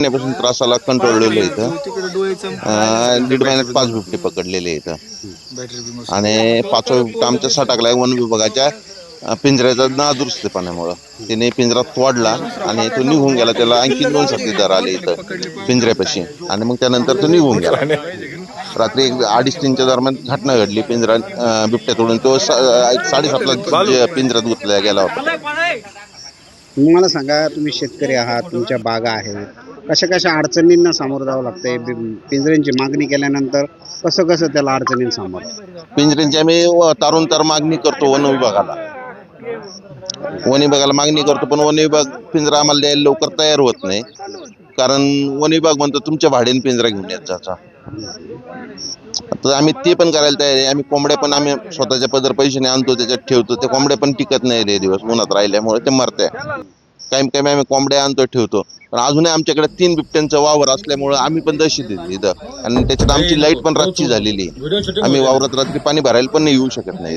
महिन्यापासून त्रासाला कंट्रोललेलं इथं. दीड महिन्यात पाच बिबटे पकडलेले इथं आणि पाचवा बिबटा आमच्या सटाकला वन विभागाच्या पिंजऱ्याचा नादुरुस्तीपणामुळं तिने पिंजरा तोडला आणि तो निघून गेला. त्याला आणखी दोन साथीदार आले इथं पिंजऱ्यापाशी. आणि मग त्यानंतर तो निघून गेला. रात्री एक अडीच तीनच्या दरम्यान घटना घडली. पिंजरा बिबट्या तोडून तो साडेसातला पिंजऱ्यात गुतला गेला होता. तुम्ही मला सांगा तुम्ही शेतकरी आहात तुमच्या बागा आहेत. कशा कशा अडचणींना सामोरं जावं लागतंय? बि- पिंजऱ्यांची मागणी केल्यानंतर कसं कसं त्याला अडचणींना सामोरं पिंजऱ्यांची आम्ही व- तारून तार मागणी करतो वन विभागाला. वन विभागाला मागणी करतो पण वन विभाग पिंजरा आम्हाला द्यायला लवकर तयार होत नाही. कारण वन विभाग म्हणतो तुमच्या भाड्याने पिंजरा घेऊन येत जाचा. आम्ही ते पण करायला तयार आहे. आम्ही कोंबड्या पण आम्ही स्वतःच्या पदर पैशाने आणतो त्याच्यात ठेवतो. ते कोंबड्या पण टिकत नाही रे दिवस उन्हात राहिल्यामुळे ते मरते काही काही आम्ही कोंबड्या आणतो ठेवतो पण अजूनही आमच्याकडे तीन बिबट्यांचा वावर असल्यामुळे आम्ही पण दशी देतो इथं आणि त्याच्यात आमची लाइट पण रातची झालेली आहे. आम्ही वावरात रात्री पाणी भरायला पण नाही येऊ शकत नाही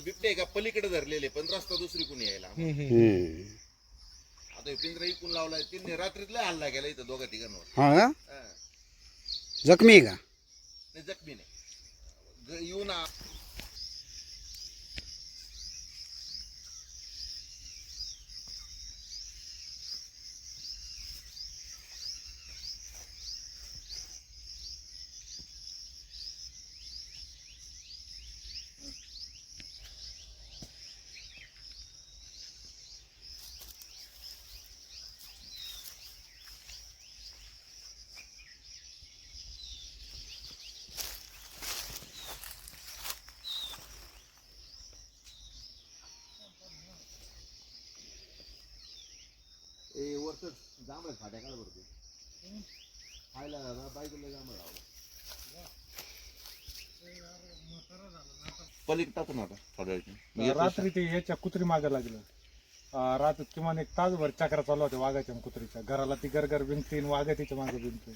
आता बिबटे का पलीकडे धरलेले पण रस्ता दुसरी कोणी यायला आता हे पिंजरा इकून लावलाय तिने रात्रीतला हल्ला गेला इथं दोघा तिघांवर. हा का हा. जखमी आहे का? नाही जखमी नाही. ग- येऊन आ- फाट्या काय भरते खायला बायकोला जांभळ पलीकडे टाकू ना आता थोड्या वेळची रात्री ते याच्या कुत्री मागे लागलं. अं, रात्री किमान एक तासभर चक्रा चालू होत्या वाघाच्या आणि कुत्रीच्या. घराला ती गरगर भिंगती आणि वाघा तिच्यामागे भिंगती